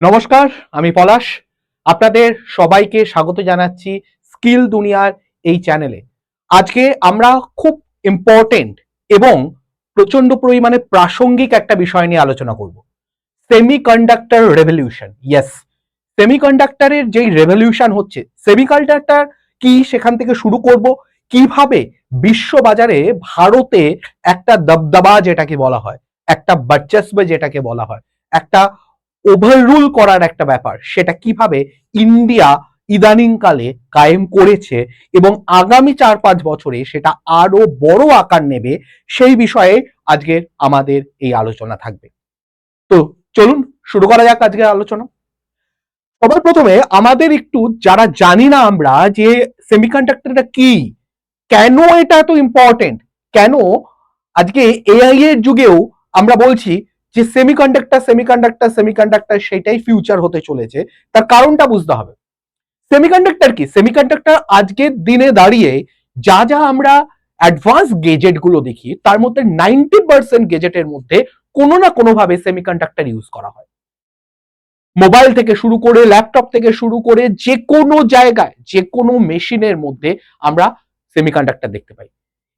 নমস্কার, আমি পলাশ। আপনাদের সবাইকে স্বাগত জানাচ্ছি স্কিল দুনিয়ার এই চ্যানেলে। আজকে আমরা খুব ইম্পর্টেন্ট এবং প্রচণ্ড পরিমাণে প্রাসঙ্গিক একটা বিষয় নিয়ে আলোচনা করব। সেমিকন্ডাক্টর রেভলিউশন ইয়েস সেমিকন্ডাক্টরের যেই রেভলিউশন হচ্ছে সেমিকন্ডাক্টর কি সেখান থেকে শুরু করব? কীভাবে বিশ্ববাজারে ভারতে একটা দবদবা যেটাকে বলা হয়, একটা বাচ্চাসবে যেটাকে বলা হয়, একটা ওভাররুল করার একটা ব্যাপার। সেটা কীভাবে ইন্ডিয়া ইদানিংকালে কায়েম করেছে এবং আগামী চার পাঁচ বছরে সেটা আরও বড় আকার নেবে, সেই বিষয়ে আজকে আমাদের এই আলোচনা থাকবে। তো চলুন শুরু করা যাক আজকের আলোচনা। সবার প্রথমে আমাদের একটু যারা জানি না আমরা যে সেমিকন্ডাক্টরটা কি, কেন এটা এত ইম্পর্টেন্ট কেন আজকে এআই এর যুগেও আমরা বলছি যে সেমিকন্ডাক্টর সেমিকন্ডাক্টর সেমিকন্ডাক্টর সেটাই ফিউচার হতে চলেছে, তার কারণটা বুঝতে হবে। সেমিকন্ডাক্টর কি? সেমিকন্ডাক্টর আজকের দিনে দাঁড়িয়ে যা যা আমরা অ্যাডভান্স গেজেটগুলো দেখি, তার মধ্যে নাইনটি পার্সেন্ট গেজেটের মধ্যে কোনো না কোনো ভাবে সেমিকন্ডাক্টর ইউজ করা হয়। মোবাইল থেকে শুরু করে ল্যাপটপ থেকে শুরু করে যে কোনো জায়গায়, যে কোনো মেশিনের মধ্যে আমরা সেমিকন্ডাক্টর দেখতে পাই।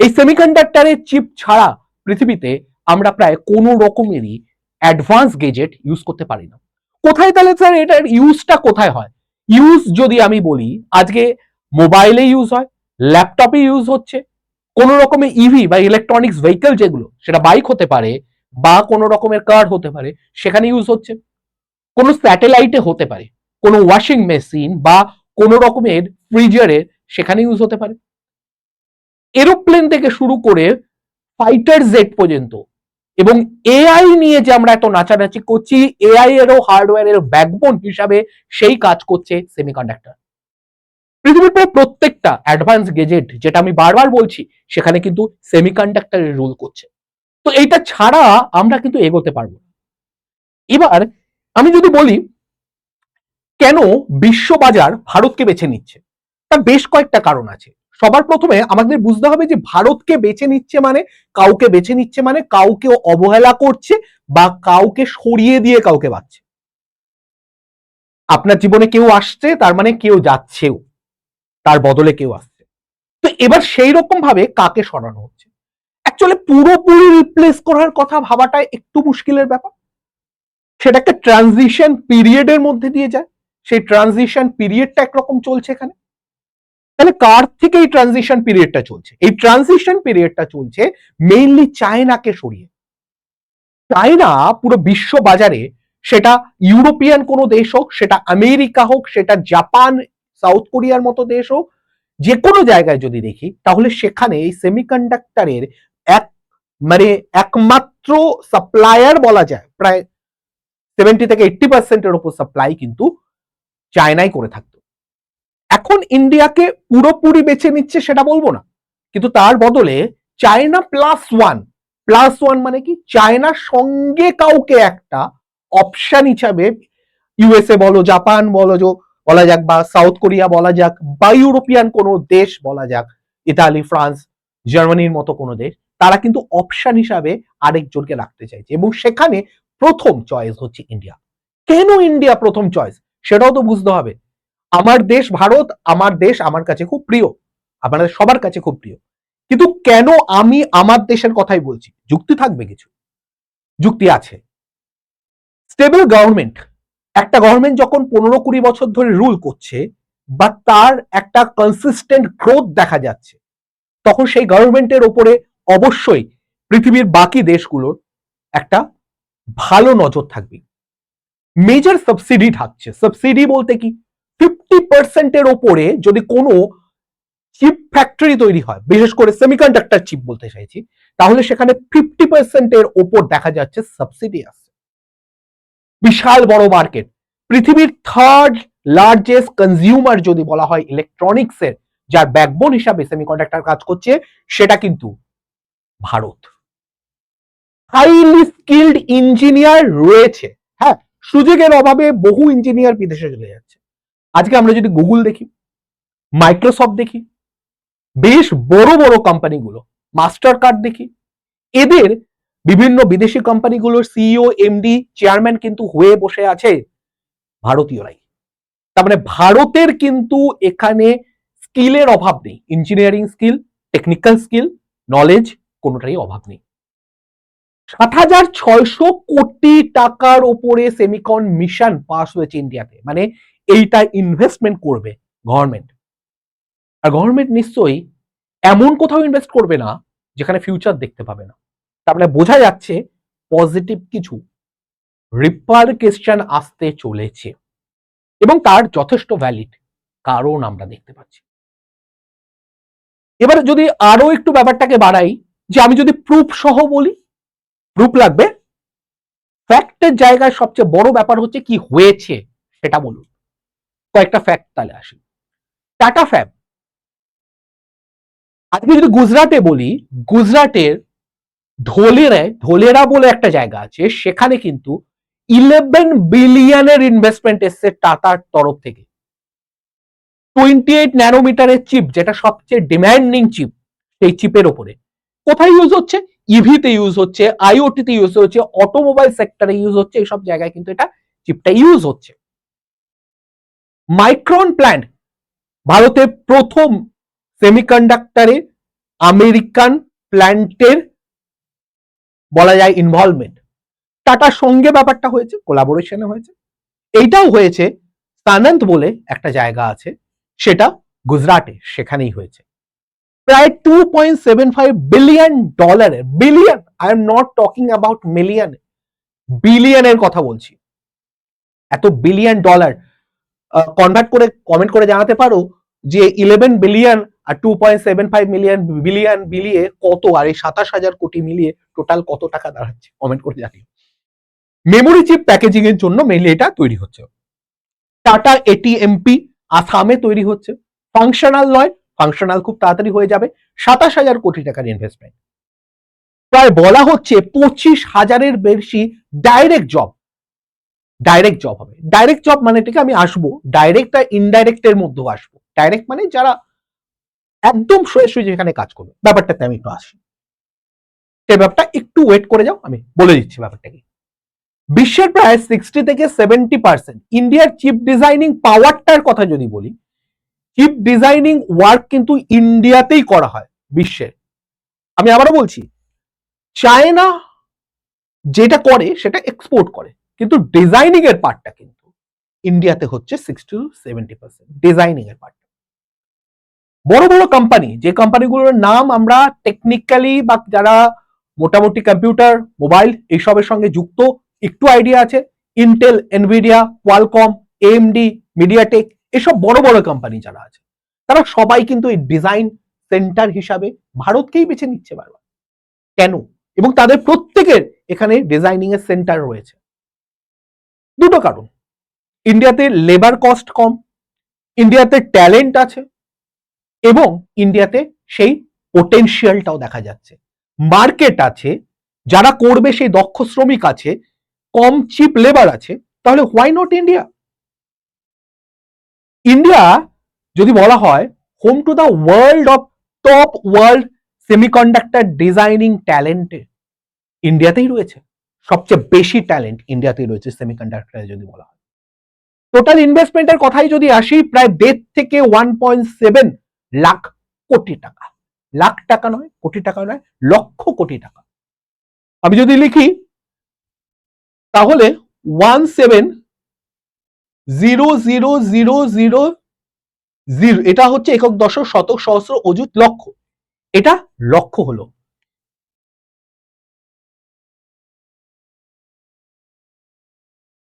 এই সেমিকন্ডাক্টরের চিপ ছাড়া পৃথিবীতে আমরা প্রায় কোনো রকমেরই অ্যাডভান্স গেজেট ইউজ করতে পারি না। কোথায় তাহলে স্যার এটার ইউজটা কোথায় হয়? ইউজ যদি আমি বলি, আজকে মোবাইলে ইউজ হয় ল্যাপটপে ইউজ হচ্ছে, কোনো রকমের ইভি বা ইলেকট্রনিক্স ভেহিকেল যেগুলো, সেটা বাইক হতে পারে বা কোনো রকমের কার হতে পারে, সেখানে ইউজ হচ্ছে। কোনো স্যাটেলাইটে হতে পারে, কোনো ওয়াশিং মেশিন বা কোনো রকমের ফ্রিজারে সেখানে ইউজ হতে পারে। এরোপ্লেন থেকে শুরু করে ফাইটার জেট পর্যন্ত এবং এআই নিয়ে যে আমরা এত নাচানাচি করছি এআই এরও হার্ডওয়্যারের ব্যাকবোন হিসাবে সেই কাজ করছে সেমিকন্ডাক্টর পৃথিবীর প্রায় প্রত্যেকটা অ্যাডভান্স গেজেট যেটা আমি বারবার বলছি, সেখানে কিন্তু সেমিকন্ডাক্টরের রোল করছে। তো এইটা ছাড়া আমরা কিন্তু এগোতে পারব এবার আমি যদি বলি, কেন বিশ্ববাজার ভারতকে বেছে নিচ্ছে? তার বেশ কয়েকটা কারণ আছে। সবার প্রথমে আমাদের বুঝতে হবে যে ভারতকে বেছে নিচ্ছে মানে কাউকে বেছে নিচ্ছে মানে কাউকে অবহেলা করছে বা কাউকে সরিয়ে দিয়ে কাউকে বাচ্ছে। আপনার জীবনে কেউ আসছে, তার মানে কেউ যাচ্ছেও। তার বদলে কেউ আসছে। তো এবার সেই রকম ভাবে কাকে সরানো হচ্ছে? অ্যাকচুয়ালি পুরোপুরি রিপ্লেস করার কথা ভাবাটা একটু মুশকিলের ব্যাপার। সেটা একটা ট্রানজিশন পিরিয়ডের মধ্যে দিয়ে যায়। সেই ট্রানজিশন পিরিয়ডটা একরকম চলছে এখানে। তাহলে কার থেকে এই ট্রানজিশন পিরিয়ডটা চলছে? এই ট্রানজিশন পিরিয়ডটা চলছে মেইনলি চায়নাকে সরিয়ে। চায়না পুরো বিশ্ব বাজারে সেটা ইউরোপিয়ান কোনো দেশ হোক, সেটা আমেরিকা হোক, সেটা জাপান, সাউথ কোরিয়ার মতো দেশ হোক, যে কোনো জায়গায় যদি দেখি, তাহলে সেখানে এই সেমিকন্ডাক্টরের এক মানে একমাত্র সাপ্লায়ার বলা যায়, প্রায় সেভেন্টি থেকে এইটটি পার্সেন্টের ওপর সাপ্লাই কিন্তু চায়নাই করে থাকতো এখন ইন্ডিয়াকে পুরোপুরি বেছে নিচ্ছে সেটা বলব না। কিন্তু তার বদলে China plus one plus one মানে কি? চায়নার সঙ্গে কাউকে একটা অপশন হিসাবে ইউএসএ বলো জাপান বলো, যে বলা যাক বা সাউথ কোরিয়া বলা যাক বা ইউরোপিয়ান কোনো দেশ বলা যাক ইতালি ফ্রান্স জার্মানির মতো কোনো দেশ, তারা কিন্তু অপশন হিসাবে আরেকজনকে রাখতে চাইছে। এবং সেখানে প্রথম চয়েস হচ্ছে ইন্ডিয়া কেন ইন্ডিয়া প্রথম চয়েস সেটাও তো বুঝতে হবে। আমার দেশ ভারত, আমার দেশ আমার কাছে খুব প্রিয়, আপনাদের সবার কাছে খুব প্রিয়। কিন্তু কেন আমি আমার দেশের কথাই বলছি? যুক্তি থাকবে কিছু। যুক্তি আছে। স্টেবল গভর্নমেন্ট একটা গভর্নমেন্ট যখন পনেরো কুড়ি বছর ধরে রুল করছে বা তার একটা কনসিস্টেন্ট গ্রোথ দেখা যাচ্ছে, তখন সেই গভর্নমেন্টের ওপরে অবশ্যই পৃথিবীর বাকি দেশগুলোর একটা ভালো নজর থাকবে। মেজর সাবসিডি থাকছে। সাবসিডি বলতে কি? ফিফটি পার্সেন্টের ওপরে যদি কোনো চিপ ফ্যাক্টরি তৈরি হয়, বিশেষ করে সেমিকন্ডাক্টর চিপ বলতে চাইছি, তাহলে সেখানে ফিফটি পার্সেন্টের ওপর দেখা যাচ্ছে সাবসিডি আছে। বিশাল বড় মার্কেট পৃথিবীর থার্ড লার্জেস্ট কনজিউমার যদি বলা হয় ইলেকট্রনিক্সের যার ব্যাকবোন হিসাবে সেমিকন্ডাক্টর কাজ করছে, সেটা কিন্তু ভারত। হাইলি স্কিল্ড ইঞ্জিনিয়ার রয়েছে। হ্যাঁ সুযোগের অভাবে বহু ইঞ্জিনিয়ার বিদেশে চলে যাচ্ছে। আজকে আমরা যদি গুগল দেখি মাইক্রোসফট দেখি, বেশ বড় বড় কোম্পানিগুলো মাস্টার কার্ড দেখি, এদের বিভিন্ন বিদেশি কোম্পানিগুলোর সিইও এমডি চেয়ারম্যান কিন্তু হয়ে বসে আছে ভারতীয়রাই। তার মানে ভারতের কিন্তু এখানে স্কিলের অভাব নেই। Engineering skill technical skill knowledge কোনোটারই অভাব নেই। সাত হাজার ছয়শো কোটি টাকার ওপরে সেমিকন মিশন পাস হয়েছে ইন্ডিয়াতে মানে এইটা ইনভেস্টমেন্ট করবে গভর্নমেন্ট আর গভর্নমেন্ট নিশ্চয়ই এমন কোথাও ইনভেস্ট করবে না যেখানে ফিউচার দেখতে পাবে না। তার মানে বোঝা যাচ্ছে পজিটিভ কিছু রিপারকেশন আসতে চলেছে। এবং তার যথেষ্ট ভ্যালিড কারণ আমরা দেখতে পাচ্ছি। এবার যদি আরও একটু ব্যাপারটাকে বাড়াই, যে আমি যদি প্রুফ সহ বলি প্রুফ লাগবে। ফ্যাক্টের জায়গায় সবচেয়ে বড় ব্যাপার হচ্ছে কি হয়েছে সেটা বলুন। কয়েকটা ফ্যাক্ট তাহলে আসি। টাটা ফ্যাব আজকে যদি গুজরাটে বলি, গুজরাটের ধোলেরায়, ধোলেরা বলে একটা জায়গা আছে, সেখানে কিন্তু ইলেভেন বিলিয়নের ইনভেস্টমেন্ট এসছে টাটার তরফ থেকে। টোয়েন্টি এইট ন্যানোমিটারের চিপ যেটা সবচেয়ে ডিম্যান্ডিং চিপ সেই চিপের ওপরে। কোথায় ইউজ হচ্ছে? ইভিতে ইউজ হচ্ছে আইওটিতে ইউজ হচ্ছে অটোমোবাইল সেক্টরে ইউজ হচ্ছে এইসব জায়গায় কিন্তু এটা চিপটা ইউজ হচ্ছে। মাইক্রন প্ল্যান্ট ভারতের প্রথম সেমিকন্ডাক্টরে আমেরিকান প্ল্যান্টের বলা যায় ইনভলভমেন্ট টাটার সঙ্গে ব্যাপারটা হয়েছে কোলাবোরেশনে হয়েছে। এইটাও হয়েছে সানন্ত বলে একটা জায়গা আছে, সেটা গুজরাটে, সেখানেই হয়েছে। প্রায় two point seven five billion ডলারের billion I am not talking about million বিলিয়নের কথা বলছি। এত বিলিয়ন ডলার কনভার্ট করে কমেন্ট করে জানাতে পারো যে ইলেভেন বিলিয়ন আর two point seven five million billion বিলিয়ে কত, আর এই সাতাশ হাজার কোটি মিলিয়ে টোটাল কত টাকা দাঁড়াচ্ছে কমেন্ট করে জানিও। মেমোরি চিপ প্যাকেজিং এর জন্য মেনলি এটা তৈরি হচ্ছে। টাটা এটিএমপি আসামে তৈরি হচ্ছে। ফাংশনাল নয় ফাংশনাল খুব তাড়াতাড়ি হয়ে যাবে। সাতাশ হাজার কোটি টাকার ইনভেস্টমেন্ট প্রায় বলা হচ্ছে পঁচিশ হাজারের বেশি ডাইরেক্ট জব ডাইরেক্ট জব হবে। ডাইরেক্ট জব মানে ঠিক আমি আসব। ডাইরেক্ট আর ইনডাইরেক্ট এর মধ্যেও আসব। ডাইরেক্ট মানে যারা একদম শুয়ে শুয়ে যেখানে কাজ করবে। ব্যাপারটাতে আমি একটু আসি। সে ব্যাপারটা একটু ওয়েট করে যাও, আমি বলে দিচ্ছি ব্যাপারটা কি। বিশ্বের প্রায় সিক্সটি থেকে সেভেন্টি পার্সেন্ট ইন্ডিয়ার চিপ ডিজাইনিং পাওয়ারটার কথা যদি বলি চিপ ডিজাইনিং ওয়ার্ক কিন্তু ইন্ডিয়াতেই করা হয়, বিশ্বের। আমি আবারও বলছি চায়না যেটা করে সেটা এক্সপোর্ট করে, কিন্তু ডিজাইনিং এর পার্টটা কিন্তু ইন্ডিয়াতে হচ্ছে sixty to seventy percent designing এর পার্ট বড় বড় কোম্পানি যে কোম্পানিগুলোর নাম আমরা টেকনিক্যালি বা যারা মোটামুটি কম্পিউটার মোবাইল এইসবের সঙ্গে যুক্ত, একটু আইডিয়া আছে Intel Nvidia Qualcomm AMD MediaTek এসব বড় বড় কোম্পানি যারা আছে, তারা সবাই কিন্তু এই ডিজাইন সেন্টার হিসাবে ভারতকেই বেছে নিচ্ছে বারবার। কেন? এবং তাদের প্রত্যেকের এখানে ডিজাইনিং এর সেন্টার রয়েছে। দুটো কারণ। ইন্ডিয়াতে লেবার কস্ট কম ইন্ডিয়াতে ট্যালেন্ট আছে, এবং ইন্ডিয়াতে সেই পোটেনশিয়ালটাও দেখা যাচ্ছে। মার্কেট আছে, যারা করবে সেই দক্ষ শ্রমিক আছে, কম চিপ লেবার আছে, তাহলে হোয়াই নট ইন্ডিয়া ইন্ডিয়া যদি বলা হয় home to the world of top world semiconductor designing ট্যালেন্টে ইন্ডিয়াতেই রয়েছে। সবচেয়ে বেশি ট্যালেন্ট ইন্ডিয়াতেই রয়েছে সেমিকন্ডাক্টরে যদি বলা হয়। টোটাল ইনভেস্টমেন্টের কথাই যদি আসি, প্রায় দেড় থেকে ওয়ান পয়েন্ট সেভেন লাখ কোটি টাকা। লাখ টাকা নয়, কোটি টাকা নয়, লক্ষ কোটি টাকা। আমি যদি লিখি, তাহলে one seven zero zero zero zero zero. এটা হচ্ছে একক দশক, শতক, সহস্র, অযুত লক্ষ এটা লক্ষ হলো।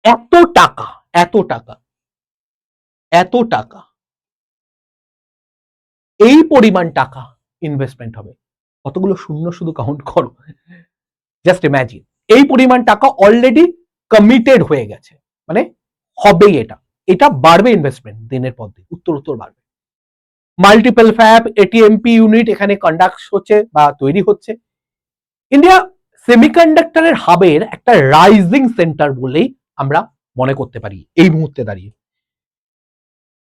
এত টাকা এত টাকা এত টাকা। এই পরিমাণ টাকা ইনভেস্টমেন্ট হবে। কতগুলো শূন্য শুধু কাউন্ট করো। জাস্ট ইম্যাজিন এই পরিমাণ টাকা অলরেডি কমিটেড হয়ে গেছে। মানে হবেই এটা। এটা বাড়বে ইনভেস্টমেন্ট দিনের পর দিন উত্তর উত্তর বাড়বে মাল্টিপল ফ্যাব এটিএমপি ইউনিট এখানে কন্ডাক্ট হচ্ছে বা তৈরি হচ্ছে। ইন্ডিয়া সেমিকন্ডাক্টরের হাবের একটা রাইজিং সেন্টার বলেই আমরা মনে করতে পারি এই মুহূর্তে দাঁড়িয়ে।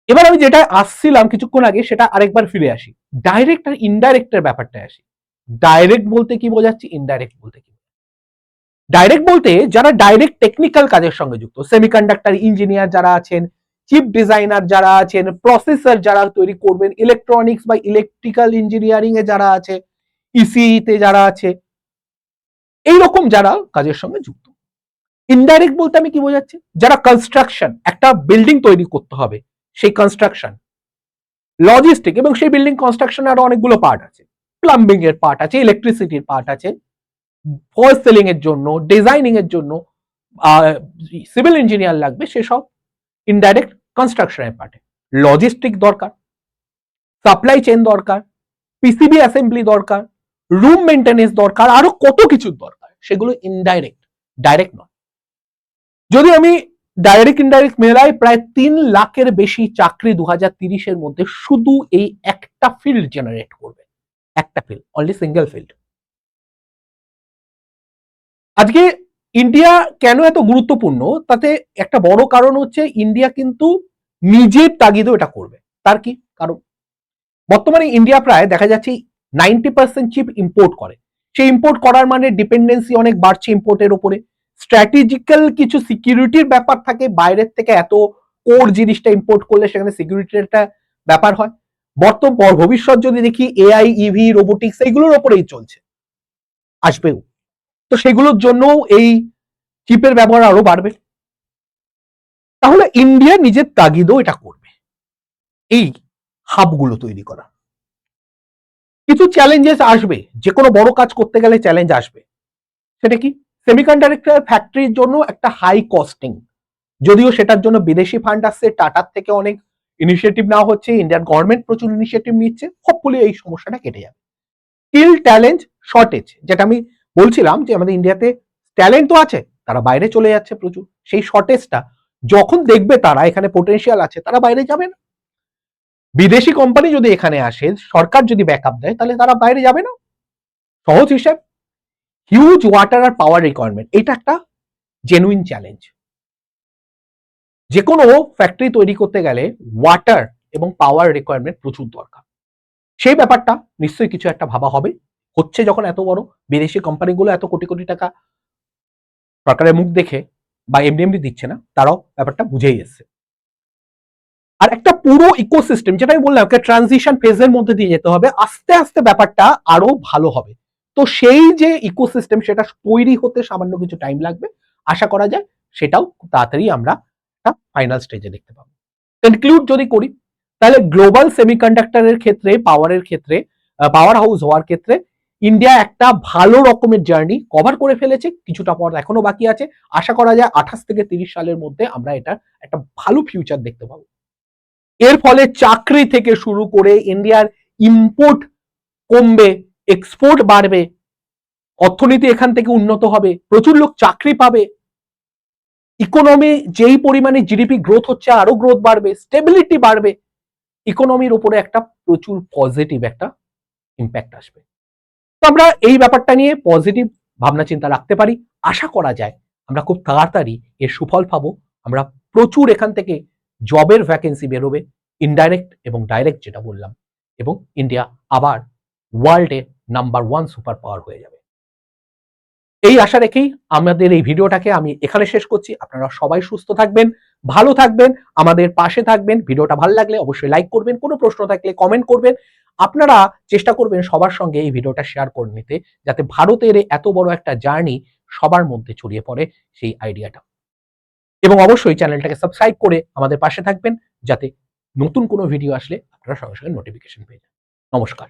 এবার আমি যেটা আসছিলাম কিছুক্ষণ আগে, সেটা আরেকবার ফিরে আসি। ডাইরেক্ট আর ইনডাইরেক্টের ব্যাপারটা আসি। ডাইরেক্ট বলতে কি বোঝাচ্ছি ইনডাইরেক্ট বলতে কি ডাইরেক্ট বলতে যারা ডাইরেক্ট টেকনিক্যাল কাজের সঙ্গে যুক্ত সেমিকন্ডাক্টর ইঞ্জিনিয়ার যারা আছেন চিপ ডিজাইনার যারা আছেন প্রসেসর যারা তৈরি করবেন ইলেকট্রনিক্স বা ইলেকট্রিক্যাল ইঞ্জিনিয়ারিং এ যারা আছে ইসিই তে যারা আছে, এইরকম যারা কাজের সঙ্গে যুক্ত। ইনডাইরেক্ট বলতে আমি কি বোঝাচ্ছি? যারা কনস্ট্রাকশন একটা বিল্ডিং তৈরি করতে হবে, সেই কনস্ট্রাকশন লজিস্টিক এবং সেই বিল্ডিং কনস্ট্রাকশন আরও অনেকগুলো পার্ট আছে। প্লাম্বিং এর পার্ট আছে ইলেকট্রিসিটির পার্ট আছে ফল সেলিং এর জন্য ডিজাইনিং এর জন্য সিভিল ইঞ্জিনিয়ার লাগবে সেসব ইনডাইরেক্ট কনস্ট্রাকশনের পার্টে লজিস্টিক দরকার সাপ্লাই চেন দরকার পিসিবি অ্যাসেম্বলি দরকার রুম মেনটেনেন্স দরকার, আরও কত কিছুর দরকার, সেগুলো ইনডাইরেক্ট ডাইরেক্ট নয়। যদি আমি ডাইরেক্ট ইনডাইরেক্ট মেলাই প্রায় তিন লাখের বেশি চাকরি দু হাজার তিরিশের মধ্যে শুধু এই একটা ফিল্ড জেনারেট করবে, একটা ফিল্ড অনলি সিঙ্গেল ফিল্ড আজকে ইন্ডিয়া কেন এত গুরুত্বপূর্ণ? তাতে একটা বড় কারণ হচ্ছে ইন্ডিয়া কিন্তু নিজের তাগিদেও এটা করবে। তার কি? কারণ বর্তমানে ইন্ডিয়া প্রায় দেখা যাচ্ছে নাইনটি পার্সেন্ট চিপ ইম্পোর্ট করে। সেই ইম্পোর্ট করার মানে ডিপেন্ডেন্সি অনেক বাড়ছে ইম্পোর্টের ওপরে। স্ট্র্যাটেজিক্যাল কিছু সিকিউরিটির ব্যাপার থাকে, বাইরের থেকে এত কোর জিনিসটা ইম্পোর্ট করলে সেখানে সিকিউরিটির একটা ব্যাপার হয়। বর্তমান ভবিষ্যৎ যদি দেখি এআই ইভি রোবোটিক্স এইগুলোর ওপরেই চলছে। আসবেও। তো সেগুলোর জন্য এই চিপের ব্যবহার আরও বাড়বে। তাহলে ইন্ডিয়া নিজের তাগিদও এটা করবে। এই হাবগুলো তৈরি করা। কিছু চ্যালেঞ্জেস আসবে। যে কোনো বড় কাজ করতে গেলে চ্যালেঞ্জ আসবে। সেটা কি? সেমিকন্ডাক্টর ফ্যাক্টরির জন্য একটা হাই কস্টিং যদিও সেটার জন্য বিদেশি ফান্ড আসছে টাটার থেকে অনেক ইনিশিয়েটিভ নেওয়া হচ্ছে ইন্ডিয়ান গভর্নমেন্ট প্রচুর ইনিশিয়েটিভ নিচ্ছে হপফুলি এই সমস্যাটা কেটে যাবে। স্কিল ট্যালেন্ট শর্টেজ যেটা আমি বলছিলাম যে আমাদের ইন্ডিয়াতে ট্যালেন্ট তো আছে, তারা বাইরে চলে যাচ্ছে প্রচুর। সেই শর্টেজটা যখন দেখবে তারা, এখানে পোটেনশিয়াল আছে, তারা বাইরে যাবে না। বিদেশি কোম্পানি যদি এখানে আসে, সরকার যদি ব্যাকআপ দেয়, তাহলে তারা বাইরে যাবে না। সহজ হিসাব। হিউজ ওয়াটার আর পাওয়ার রিকোয়ারমেন্ট এটা একটা জেনুইন চ্যালেঞ্জ যে কোনো ফ্যাক্টরি তৈরি করতে গেলে ওয়াটার এবং পাওয়ার রিকোয়ারমেন্ট প্রচুর দরকার। সেই ব্যাপারটা নিশ্চয়ই কিছু একটা ভাবা হবে। হচ্ছে যখন এত বড়, বিদেশি কোম্পানিগুলো এত কোটি কোটি টাকা সরকারের মুখ দেখে বা এমনি এমনি দিচ্ছে না, তারাও ব্যাপারটা বুঝেই এসছে। আর একটা পুরো ইকোসিস্টেম যেটা আমি বললাম ট্রানজিশন ফেজের মধ্যে দিয়ে যেতে হবে, আস্তে আস্তে ব্যাপারটা আরও ভালো হবে। তো সেই যে ইকোসিস্টেম সেটা তৈরি হতে সামান্য কিছু টাইম লাগবে, আশা করা যায় সেটাও তাড়াতাড়ি আমরা একটা ফাইনাল স্টেজে দেখতে পাবো। কনক্লুড যদি করি, তাহলে গ্লোবাল সেমিকন্ডাক্টরের ক্ষেত্রে পাওয়ারের ক্ষেত্রে পাওয়ার হাউস হওয়ার ক্ষেত্রে ইন্ডিয়া একটা ভালো রকমের জার্নি কভার করে ফেলেছে, কিছুটা পর এখনও বাকি আছে। আশা করা যায় আঠাশ থেকে তিরিশ সালের মধ্যে আমরা এটা একটা ভালো ফিউচার দেখতে পাবো। এর ফলে চাকরি থেকে শুরু করে ইন্ডিয়ার ইম্পোর্ট কমবে এক্সপোর্ট বাড়বে, অর্থনীতি এখান থেকে উন্নত হবে, প্রচুর লোক চাকরি পাবে। ইকোনমি যেই পরিমাণে জিডিপি গ্রোথ হচ্ছে আরও গ্রোথ বাড়বে স্টেবিলিটি বাড়বে ইকোনমির উপরে একটা প্রচুর পজিটিভ একটা ইম্প্যাক্ট আসবে। তো আমরা এই ব্যাপারটা নিয়ে পজিটিভ ভাবনা চিন্তা রাখতে পারি। আশা করা যায় আমরা খুব তাড়াতাড়ি এর সুফল পাবো। আমরা প্রচুর এখান থেকে জবের ভ্যাকেন্সি বেরোবে ইনডাইরেক্ট এবং ডাইরেক্ট যেটা বললাম। এবং ইন্ডিয়া আবার ওয়ার্ল্ডে নাম্বার ওয়ান সুপার পাওয়ার হয়ে যাবে। এই আশা রেখেই আমাদের এই ভিডিওটাকে আমি এখানে শেষ করছি। আপনারা সবাই সুস্থ থাকবেন, ভালো থাকবেন, আমাদের পাশে থাকবেন। ভিডিওটা ভালো লাগলে অবশ্যই লাইক করবেন, কোনো প্রশ্ন থাকলে কমেন্ট করবেন। আপনারা চেষ্টা করবেন সবার সঙ্গে এই ভিডিওটা শেয়ার করে নিতে, যাতে ভারতের এত বড় একটা জার্নি সবার মধ্যে ছড়িয়ে পড়ে সেই আইডিয়াটা এবং অবশ্যই চ্যানেলটাকে সাবস্ক্রাইব করে আমাদের পাশে থাকবেন, যাতে নতুন কোনো ভিডিও আসলে আপনারা সঙ্গে সঙ্গে নোটিফিকেশন পেয়ে যান। নমস্কার।